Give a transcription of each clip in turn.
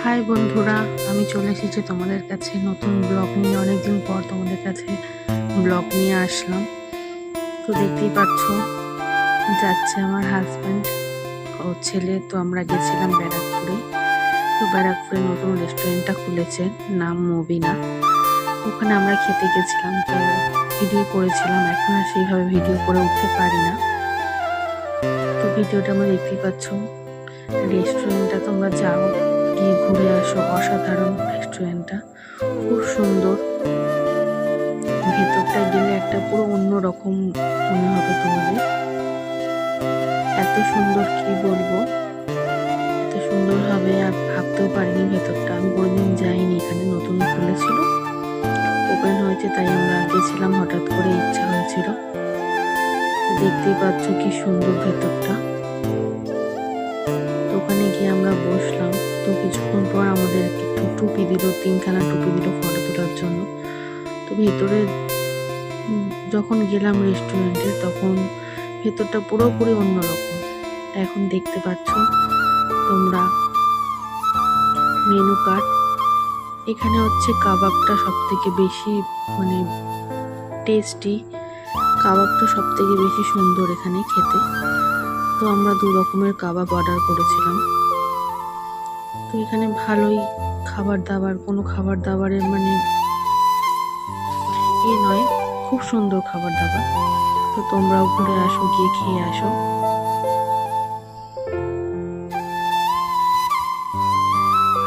High বন্ধুরা, আমি চলে এসেছি তোমাদের কাছে নতুন ব্লগ নিয়ে। অনেকদিন পর তোমাদের কাছে ব্লগ নিয়ে আসলাম। তো দেখতেই পাচ্ছ, যাচ্ছে আমার হাজব্যান্ড ও ছেলে। তো আমরা গেছিলাম ব্যারাকপুরে। তো ব্যারাকপুরে নতুন রেস্টুরেন্টটা খুলেছে, নাম মবিনা। ওখানে আমরা খেতে গেছিলাম। তো ভিডিও করেছিলাম, এখন আর সেইভাবে ভিডিও করে উঠতে পারি না। তো ভিডিওটা আমরা দেখতেই পাচ্ছ রেস্টুরেন্টটা তোমরা যাও, গিয়ে ঘুরে আসো, অসাধারণ রেস্টুরেন্টটা খুব সুন্দর। ভেতরটা গেলে একটা পুরো অন্যরকম মনে হবে তোমাদের। এত সুন্দর কি বলব? এত সুন্দর হবে, আর ভাবতেও পারিনি ভেতরটা। আমি কোনোদিন যাইনি এখানে, নতুন খুলেছিল ওপেন হয়েছে, তাই আমরা গেছিলাম, হঠাৎ করে ইচ্ছা হয়েছিল। দেখতেই পাচ্ছ কি সুন্দর ভেতরটা। ওখানে গিয়ে আমরা বসলাম। তো কিছুক্ষণ পর আমাদের টুপি দিল, তিনখানা টুপি দিল ফটো তোলার জন্য। তো ভেতরে যখন গেলাম রেস্টুরেন্টে তখন ভেতরটা পুরোপুরি অন্যরকম। এখন দেখতে পাচ্ছ তোমরা মেনু কার্ড এখানে হচ্ছে কাবাবটা সব থেকে বেশি মানে টেস্টি কাবাবটা সব থেকে বেশি সুন্দর এখানে খেতে। তো আমরা দু রকমের কাবাব অর্ডার করেছিলাম। তো এখানে ভালোই খাবার দাবার, কোনো খাবার দাবারের মানে এ নয়, খুব সুন্দর খাবার দাবার। তো তোমরাও ঘুরে আসো, গিয়ে খেয়ে আসো।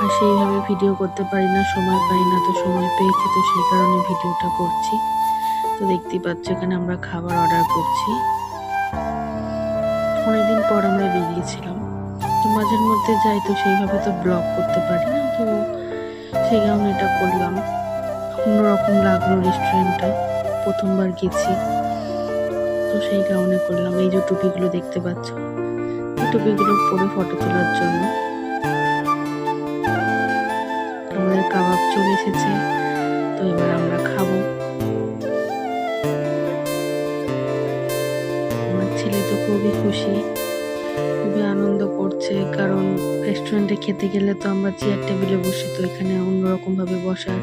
আর সেইভাবে ভিডিও করতে পারি না, সময় পাই না, তো সময় পেয়েছি তো সেই কারণে ভিডিওটা করছি। তো দেখতেই পাচ্ছ এখানে আমরা খাবার অর্ডার করছি। অনেকদিন পর আমরা বেরিয়েছিলাম তো মাঝের মধ্যে যাই তো সেইভাবে তো ব্লগ করতে পারি না, তো সেই কারণে এটা করলাম। অন্যরকম লাগল রেস্টুরেন্টটা প্রথমবার গেছি। তো সেই কারণে করলাম। এই যে টুপিগুলো দেখতে পাচ্ছ, এই টুপিগুলো পরে ফটো তোলার জন্য। আমাদের কাবাব চলে এসেছে, তো এবার আমরা খাব। ছেলে তো খুবই খুশি খুবই আনন্দ করছে কারণ রেস্টুরেন্টে খেতে গেলে তো আমরা চেয়ার টেবিলে বসি তো এখানে অন্যরকম ভাবে বসার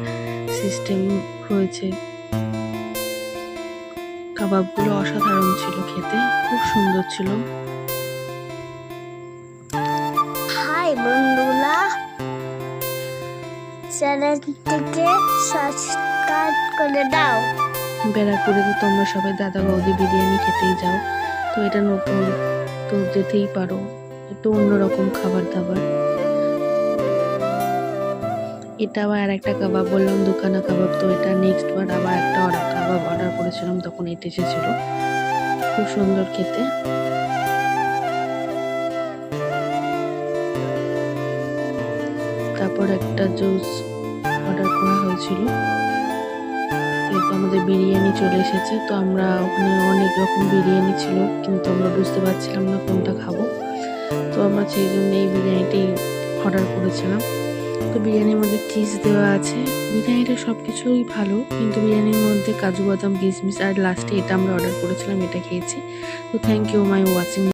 সিস্টেম রয়েছে। কাবাবগুলো অসাধারণ ছিল খেতে খুব সুন্দর ছিল। হাই বন্ধুরা চ্যানেলটিকে সাবস্ক্রাইব করে দাও। ব্যারাকপুরে তো তোমরা সবাই দাদা বৌদি বিরিয়ানি খেতেই যাও। তো এটা নতুন, তো যেতেই পারো। একটু অন্যরকম খাবার দাবার। এটা আবার আর একটা কাবাব, বললাম দোকানা কাবাব, তো এটা নেক্সট বার আবার একটা অর্ডার, কাবাব অর্ডার করেছিলাম, তখন এটা এসেছিল। খুব সুন্দর খেতে। তারপর একটা জুস অর্ডার করা হয়েছিল। এরপর আমাদের বিরিয়ানি চলে এসেছে। তো আমরা ওখানে অনেক রকম বিরিয়ানি ছিল, কিন্তু আমরা বুঝতে পারছিলাম না কোনটা খাব। তো আমরা সেই জন্য এই বিরিয়ানিটাই অর্ডার করেছিলাম। তো বিরিয়ানির মধ্যে চিজ দেওয়া আছে। বিরিয়ানিটা সব কিছুই ভালো, কিন্তু বিরিয়ানির মধ্যে কাজু বাদাম, কিশমিশ আর লাস্টে এটা আমরা অর্ডার করেছিলাম, এটা খেয়েছি। তো থ্যাংক ইউ মাই ওয়াচিং